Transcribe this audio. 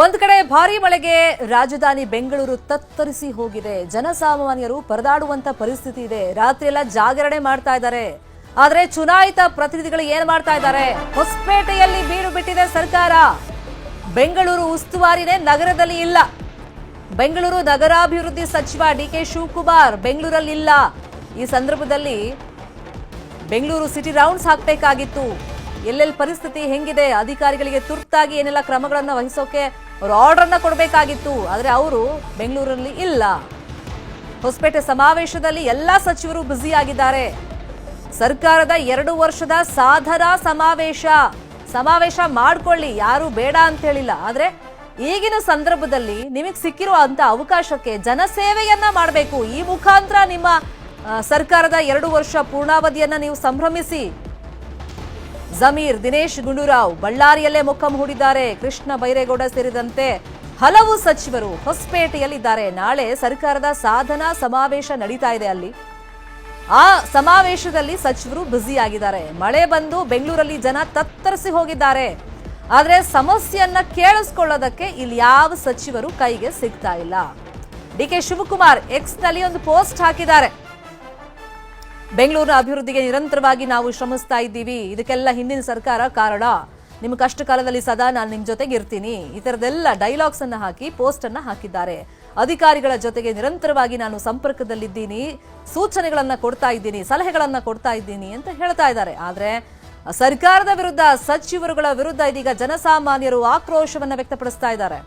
ಒಂದ್ ಕಡೆ ಭಾರಿ ಮಳೆಗೆ ರಾಜಧಾನಿ ಬೆಂಗಳೂರು ತತ್ತರಿಸಿ ಹೋಗಿದೆ. ಜನಸಾಮಾನ್ಯರು ಪರದಾಡುವಂತ ಪರಿಸ್ಥಿತಿ ಇದೆ. ರಾತ್ರಿ ಎಲ್ಲ ಜಾಗರಣೆ ಮಾಡ್ತಾ ಇದ್ದಾರೆ. ಆದ್ರೆ ಚುನಾಯಿತ ಪ್ರತಿನಿಧಿಗಳು ಏನ್ ಮಾಡ್ತಾ ಇದ್ದಾರೆ? ಹೊಸಪೇಟೆಯಲ್ಲಿ ಬೀಡು ಬಿಟ್ಟಿದೆ ಸರ್ಕಾರ. ಬೆಂಗಳೂರು ಉಸ್ತುವಾರಿನೇ ನಗರದಲ್ಲಿ ಇಲ್ಲ. ಬೆಂಗಳೂರು ನಗರಾಭಿವೃದ್ಧಿ ಸಚಿವ ಡಿ ಕೆ ಶಿವಕುಮಾರ್ ಬೆಂಗಳೂರಲ್ಲಿ ಇಲ್ಲ ಈ ಸಂದರ್ಭದಲ್ಲಿ ಬೆಂಗಳೂರು ಸಿಟಿ ರೌಂಡ್ಸ್ ಹಾಕಬೇಕಾಗಿತ್ತು. ಎಲ್ಲೆಲ್ಲಿ ಪರಿಸ್ಥಿತಿ ಹೆಂಗಿದೆ? ಅಧಿಕಾರಿಗಳಿಗೆ ತುರ್ತಾಗಿ ಏನೆಲ್ಲ ಕ್ರಮಗಳನ್ನು ವಹಿಸೋಕೆ ಅವರು ಆರ್ಡರ್ ಅನ್ನ ಕೊಡಬೇಕಾಗಿತ್ತು. ಆದರೆ ಅವರು ಬೆಂಗಳೂರಲ್ಲಿ ಇಲ್ಲ. ಹೊಸಪೇಟೆ ಸಮಾವೇಶದಲ್ಲಿ ಎಲ್ಲ ಸಚಿವರು ಬ್ಯುಸಿ ಆಗಿದ್ದಾರೆ ಸರ್ಕಾರದ ಎರಡು ವರ್ಷದ ಸಾಧನಾ ಸಮಾವೇಶ. ಸಮಾವೇಶ ಮಾಡ್ಕೊಳ್ಳಿ, ಯಾರು ಬೇಡ ಅಂತ ಹೇಳಿಲ್ಲ. ಆದರೆ ಈಗಿನ ಸಂದರ್ಭದಲ್ಲಿ ನಿಮಗೆ ಸಿಕ್ಕಿರುವಂತ ಅವಕಾಶಕ್ಕೆ ಜನಸೇವೆಯನ್ನ ಮಾಡಬೇಕು. ಈ ಮುಖಾಂತರ ನಿಮ್ಮ ಸರ್ಕಾರದ ಎರಡು ವರ್ಷ ಪೂರ್ಣಾವಧಿಯನ್ನ ನೀವು ಸಂಭ್ರಮಿಸಿ. ಜಮೀರ್ ದಿನೇಶ್ ಗುಂಡೂರಾವ್ ಬಳ್ಳಾರಿಯಲ್ಲೇ ಮೊಕ್ಕಂ ಹೂಡಿದ್ದಾರೆ. ಕೃಷ್ಣ ಬೈರೇಗೌಡ ಸೇರಿದಂತೆ ಹಲವು ಸಚಿವರು ಹೊಸಪೇಟೆಯಲ್ಲಿದ್ದಾರೆ. ನಾಳೆ ಸರ್ಕಾರದ ಸಾಧನಾ ಸಮಾವೇಶ ನಡೀತಾ ಇದೆ ಅಲ್ಲಿ. ಆ ಸಮಾವೇಶದಲ್ಲಿ ಸಚಿವರು ಬ್ಯುಸಿ ಆಗಿದ್ದಾರೆ ಮಳೆ ಬಂದು ಬೆಂಗಳೂರಲ್ಲಿ ಜನ ತತ್ತರಿಸಿ ಹೋಗಿದ್ದಾರೆ. ಆದರೆ ಸಮಸ್ಯೆಯನ್ನ ಕೇಳಿಸ್ಕೊಳ್ಳೋದಕ್ಕೆ ಇಲ್ಲಿ ಯಾವ ಸಚಿವರು ಕೈಗೆ ಸಿಗ್ತಾ ಇಲ್ಲ. ಡಿ ಕೆ ಶಿವಕುಮಾರ್ ಎಕ್ಸ್ನಲ್ಲಿ ಒಂದು ಪೋಸ್ಟ್ ಹಾಕಿದ್ದಾರೆ. ಬೆಂಗಳೂರಿನ ಅಭಿವೃದ್ಧಿಗೆ ನಿರಂತರವಾಗಿ ನಾವು ಶ್ರಮಿಸ್ತಾ ಇದ್ದೀವಿ. ಇದಕ್ಕೆಲ್ಲ ಹಿಂದಿನ ಸರ್ಕಾರ ಕಾರಣ. ನಿಮ್ಮ ಕಷ್ಟ ಕಾಲದಲ್ಲಿ ಸದಾ ನಾನು ನಿಮ್ಮ ಜೊತೆಗೆ ಇರ್ತೀನಿ. ಈ ಥರದೆಲ್ಲ ಡೈಲಾಗ್ಸ್ ಅನ್ನು ಹಾಕಿ ಪೋಸ್ಟ್ ಅನ್ನು ಹಾಕಿದ್ದಾರೆ. ಅಧಿಕಾರಿಗಳ ಜೊತೆಗೆ ನಿರಂತರವಾಗಿ ನಾನು ಸಂಪರ್ಕದಲ್ಲಿದ್ದೀನಿ. ಸೂಚನೆಗಳನ್ನು ಕೊಡ್ತಾ ಇದ್ದೀನಿ, ಸಲಹೆಗಳನ್ನು ಕೊಡ್ತಾ ಇದ್ದೀನಿ ಅಂತ ಹೇಳ್ತಾ ಇದ್ದಾರೆ. ಆದರೆ, ಸರ್ಕಾರದ ವಿರುದ್ಧ, ಸಚಿವರುಗಳ ವಿರುದ್ಧ ಇದೀಗ ಜನಸಾಮಾನ್ಯರು ಆಕ್ರೋಶವನ್ನು ವ್ಯಕ್ತಪಡಿಸ್ತಾ ಇದ್ದಾರೆ.